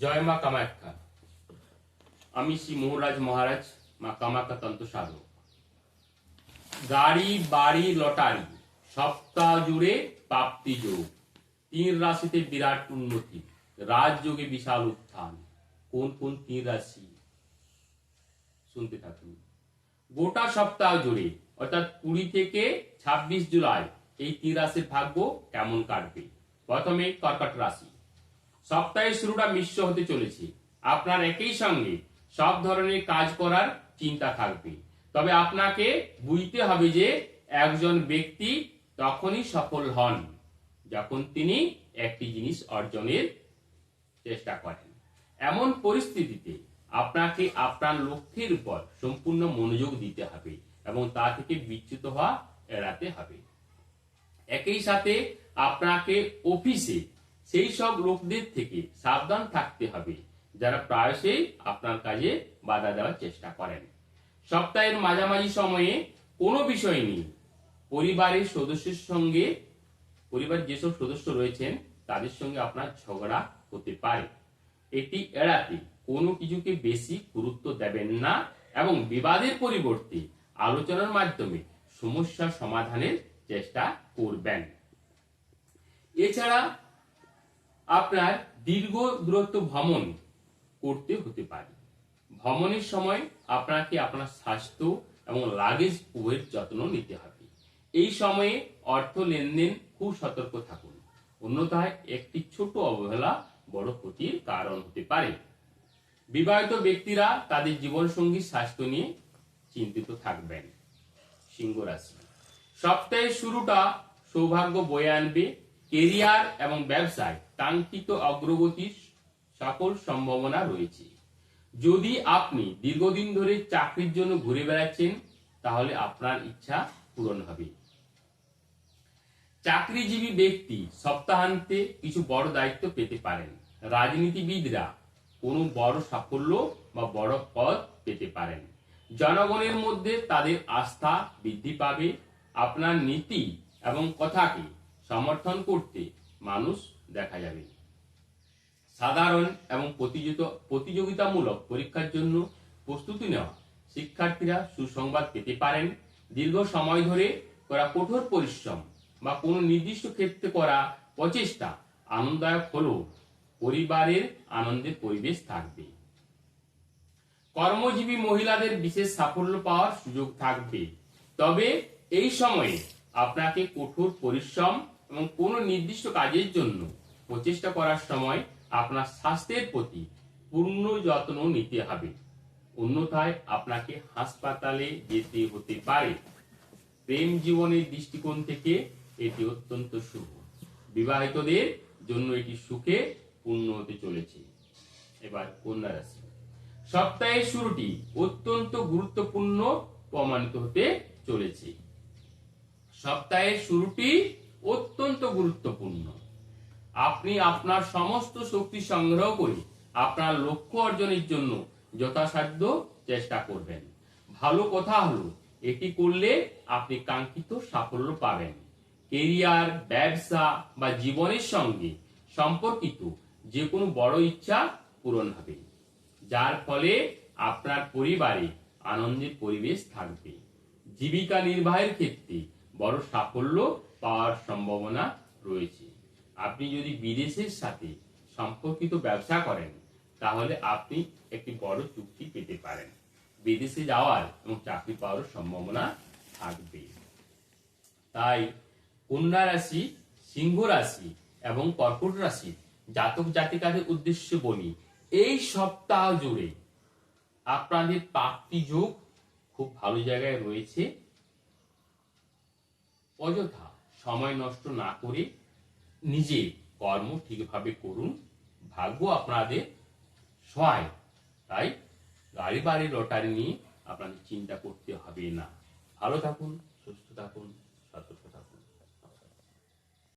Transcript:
জয় মা কামাখ্যা আমি শ্রী মোহরাজ মহারাজ, মা কামাখ্যা তন্ত্র সাধক। গাড়ি, বাড়ি, লটারি, সপ্তাহ জুড়ে প্রাপ্তি যোগ। তিন রাশিতে বিরাট উন্নতি, রাজযোগে বিশাল উত্থান। কোন কোন তিন রাশি? শুনতে থাকুন। গোটা সপ্তাহ জুড়ে, অর্থাৎ কুড়ি থেকে ছাব্বিশ জুলাই, এই তিন রাশির ভাগ্য কেমন কাটবে? প্রথমে কর্কট রাশি। সপ্তাহের শুরুটা মিশ্র হতে চলেছে। আপনার একই সঙ্গে সব ধরনের কাজ করার চিন্তা থাকবে। তবে আপনাকে বুঝতে হবে যে একজন ব্যক্তি তখনই সফল হন যখন তিনি একটি জিনিস অর্জনের চেষ্টা করেন। এমন পরিস্থিতিতে আপনাকে আপনার লক্ষ্যের উপর সম্পূর্ণ মনোযোগ দিতে হবে এবং তা থেকে বিচ্যুত হওয়া এড়াতে হবে। একই সাথে আপনাকে অফিসে সেই সব লোকদের থেকে সাবধান থাকতে হবে, যারা প্রায়শই আপনার কাজে বাধা দেওয়ার চেষ্টা করেন। সপ্তাহের মাঝামাঝি সময়ে কোনো বিষয় নিয়ে পরিবারের সদস্যের সঙ্গে পরিবার যেসব সদস্য রয়েছেন, তাদের সঙ্গে আপনার ঝগড়া হতে পারে। এটি এড়াতে কোনো কিছুকে বেশি গুরুত্ব দেবেন না এবং বিবাদের পরিবর্তে আলোচনার মাধ্যমে সমস্যা সমাধানের চেষ্টা করবেন। এছাড়া আপনার দীর্ঘ দূরত্ব ভ্রমণ করতে হতে পারে। ভ্রমণের সময় আপনাকে আপনার স্বাস্থ্য এবং লাগেজ উভয়ের যত্ন নিতে হবে। এই সময়ে অর্থ লেনদেন খুব সতর্ক থাকুন। অন্যথায় একটি ছোট অবহেলা বড় ক্ষতির কারণ হতে পারে। বিবাহিত ব্যক্তিরা তাদের জীবনসঙ্গীর স্বাস্থ্য নিয়ে চিন্তিত থাকবেন। সিংহ রাশি। সপ্তাহের শুরুটা সৌভাগ্য বয়ে আনবে। কেরিয়ার এবং ব্যবসায় কাঙ্ক্ষিত অগ্রগতির সকল সম্ভাবনা রয়েছে। যদি আপনি দীর্ঘদিন ধরে চাকরির জন্য ঘুরে বেড়াচ্ছেন, তাহলে আপনার ইচ্ছা পূরণ হবে। চাকরিজীবী ব্যক্তি সপ্তাহান্তে কিছু বড় দায়িত্ব পেতে পারেন। রাজনীতিবিদরা কোনো বড় সাফল্য বা বড় পদ পেতে পারেন। জনগণের মধ্যে তাদের আস্থা বৃদ্ধি পাবে। আপনার নীতি এবং কথাকে সমর্থন করতে মানুষ দেখা যাবে। সাধারণ এবং প্রতিযোগিতামূলক পরীক্ষার জন্য প্রস্তুতি নেওয়া শিক্ষার্থীরা সুসংবাদ পেতে পারেন। দীর্ঘ সময় ধরে করা কঠোর পরিশ্রম বা কোনো নির্দিষ্ট ক্ষেত্রে করা প্রচেষ্টা আনন্দদায়ক হলেও পরিবারের আনন্দের পরিবেশ থাকবে। কর্মজীবী মহিলাদের বিশেষ সাফল্য পাওয়ার সুযোগ থাকবে। তবে এই সময়ে আপনাকে কঠোর পরিশ্রম এবং কোনো নির্দিষ্ট কাজের জন্য প্রচেষ্টা করার সময় আপনার স্বাস্থ্যের প্রতি পূর্ণ যত্ন নিতে হবে। অন্যথায় আপনাকে হাসপাতালে যেতে হতে পারে। প্রেম জীবনের দৃষ্টিকোণ থেকে এটি অত্যন্ত শুভ। বিবাহিতদের জন্য এটি সুখে পূর্ণ হতে চলেছে। এবার কন্যা রাশি। সপ্তাহের শুরুটি অত্যন্ত গুরুত্বপূর্ণ প্রমাণিত হতে চলেছে। সপ্তাহের শুরুটি অত্যন্ত গুরুত্বপূর্ণ। আপনি আপনার সমস্ত শক্তি সংগ্রহ করে আপনার লক্ষ্য অর্জনের জন্য যথাসাধ্য চেষ্টা করবেন। ভালো কথা হলো, এটি করলে আপনি কাঙ্ক্ষিত সাফল্য পাবেন। কেরিয়ার, ব্যবসা বা জীবনের সঙ্গে সম্পর্কিত যে কোনো বড় ইচ্ছা পূরণ হবে, যার ফলে আপনার পরিবারে আনন্দের পরিবেশ থাকবে। জীবিকা নির্বাহের ক্ষেত্রে বড় সাফল্য পাওয়ার সম্ভাবনা রয়েছে। আপনি যদি বিদেশের সাথে সম্পর্কিত ব্যবসা করেন, তাহলে আপনি একটি বড় চুক্তি পেতে পারেন। বিদেশে যাওয়ার এবং চাকরি পাওয়ার সম্ভাবনা থাকবে। তাই কন্যা রাশি, সিংহ রাশি এবং কর্কট রাশি জাতক জাতিকাদের উদ্দেশ্যে বলি, এই সপ্তাহ জুড়ে আপনাদের প্রাপ্তি যোগ খুব ভালো জায়গায় রয়েছে। অযথা সময় নষ্ট না করে নিজে কর্ম ঠিকভাবে করুন। ভাগ্য আপনাদের সহায়। তাই গাড়ি বাড়ি লটারি নিয়ে আপনাদের চিন্তা করতে হবে না। ভালো থাকুন, সুস্থ থাকুন